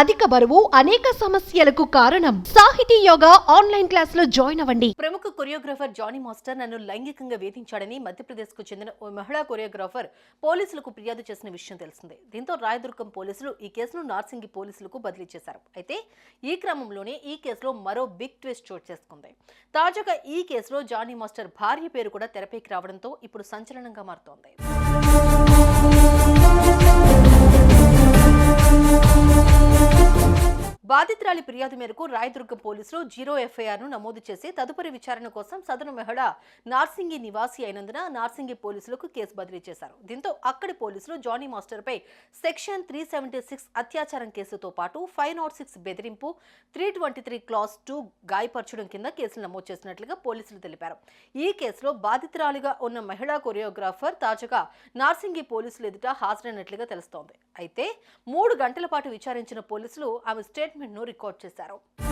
అధిక బరువు అనేక సమస్యలకు కారణం. సాహితీ యోగా ఆన్లైన్ క్లాస్లో జాయిన్ అవ్వండి. ప్రముఖ కొరియోగ్రాఫర్ జానీ మాస్టర్ నన్ను లైంగికంగా వేధించాడని మధ్యప్రదేశ్కు చెందిన ఓ మహిళా కొరియోగ్రాఫర్ పోలీసులకు ఫిర్యాదు చేసిన విషయం తెలిసిందే. దీంతో రాయదుర్గం పోలీసులు ఈ కేసును నార్సింగి పోలీసులకు బదిలీ చేశారు. అయితే ఈ క్రమంలోనే ఈ కేసులో మరో బిగ్ ట్విస్ట్ చోటు చేసుకుంది. తాజాగా ఈ కేసులో జానీ మాస్టర్ భార్య పేరు కూడా తెరపైకి రావడంతో ఇప్పుడు సంచలనంగా మారుతోంది. బాధితురాలి ఫిర్యాదు మేరకు రాయదుర్గం పోలీసులు జీరో ఎఫ్ఐఆర్ను నమోదు చేసి తదుపరి విచారణ కోసం సదరు మహిళ నార్సింగి నివాసి అయినందున నార్సింగి పోలీసులకు కేసు బదిలీ చేశారు. దీంతో అక్కడి పోలీసులు జానీ మాస్టర్పై సెక్షన్ త్రీ సెవెంటీ సిక్స్ అత్యాచారం కేసుతో పాటు ఫైవ్ నాట్ సిక్స్ బెదిరింపు three twenty three class two గాయపరచడం కింద కేసులు నమోదు చేసినట్లుగా పోలీసులు తెలిపారు. ఈ కేసులో బాధితురాలిగా ఉన్న మహిళా కొరియోగ్రాఫర్ తాజాగా నార్సింగి పోలీసులు ఎదుట హాజరైనట్లుగా తెలుస్తోంది. అయితే మూడు గంటల పాటు విచారించిన పోలీసులు ఆమె స్టేట్మెంట్ను రికార్డు చేశారు.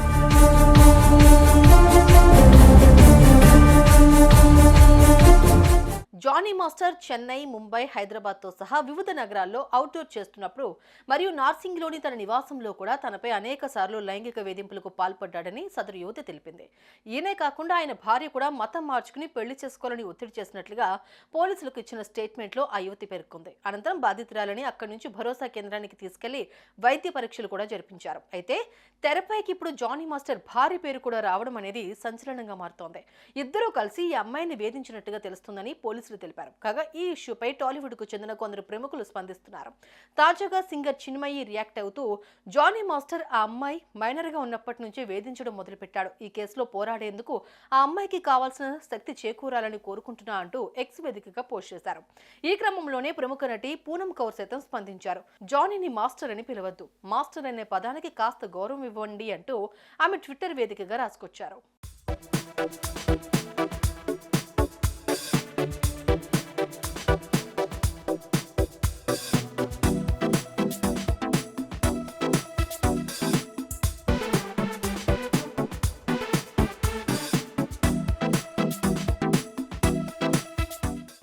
జానీ మాస్టర్ చెన్నై ముంబై హైదరాబాద్తో సహా వివిధ నగరాల్లో అవుట్డోర్ చేస్తున్నప్పుడు మరియు నార్సింగ్లోని తన నివాసంలో కూడా తనపై అనేక సార్లు లైంగిక వేధింపులకు పాల్పడ్డాడని సదరు యువతి తెలిపింది. ఈయనే కాకుండా ఆయన భార్య కూడా మతం మార్చుకుని పెళ్ళి చేసుకోవాలని ఒత్తిడి చేసినట్లుగా పోలీసులకు ఇచ్చిన స్టేట్మెంట్లో ఆ యువతి పేర్కొంది. అనంతరం బాధితురాలని అక్కడి నుంచి భరోసా కేంద్రానికి తీసుకెళ్ళి వైద్య పరీక్షలు కూడా జరిపించారు. అయితే తెరపైకి ఇప్పుడు జానీ మాస్టర్ భార్య పేరు కూడా రావడం అనేది సంచలనంగా మారుతోంది. ఇద్దరూ కలిసి ఈ అమ్మాయిని వేధించినట్టుగా తెలుస్తుందని పోలీసులు తెలిపారు. కాగా ఈ ఇష్యూపై టాలీవుడ్కు చెందిన కొందరు ప్రముఖులు స్పందిస్తున్నారు. తాజాగా సింగర్ చిన్మయి రియాక్ట్ అవుతూ జానీ మాస్టర్ ఆ అమ్మాయి మైనర్గా ఉన్నప్పటి నుంచే వేధించడం మొదలుపెట్టాడు. ఈ కేసులో పోరాడేందుకు ఆ అమ్మాయికి కావాల్సిన శక్తి చేకూరాలని కోరుకుంటున్నా అంటూ ఎక్స్ వేదికగా పోస్ట్ చేశారు. ఈ క్రమంలోనే ప్రముఖ నటి పూనం కౌర్ సైతం స్పందించారు. జానీని మాస్టర్ అని పిలవద్దు. మాస్టర్ అనే పదానికి కాస్త గౌరవం ఇవ్వండి అంటూ ఆమె ట్విట్టర్ వేదికగా రాసుకొచ్చారు.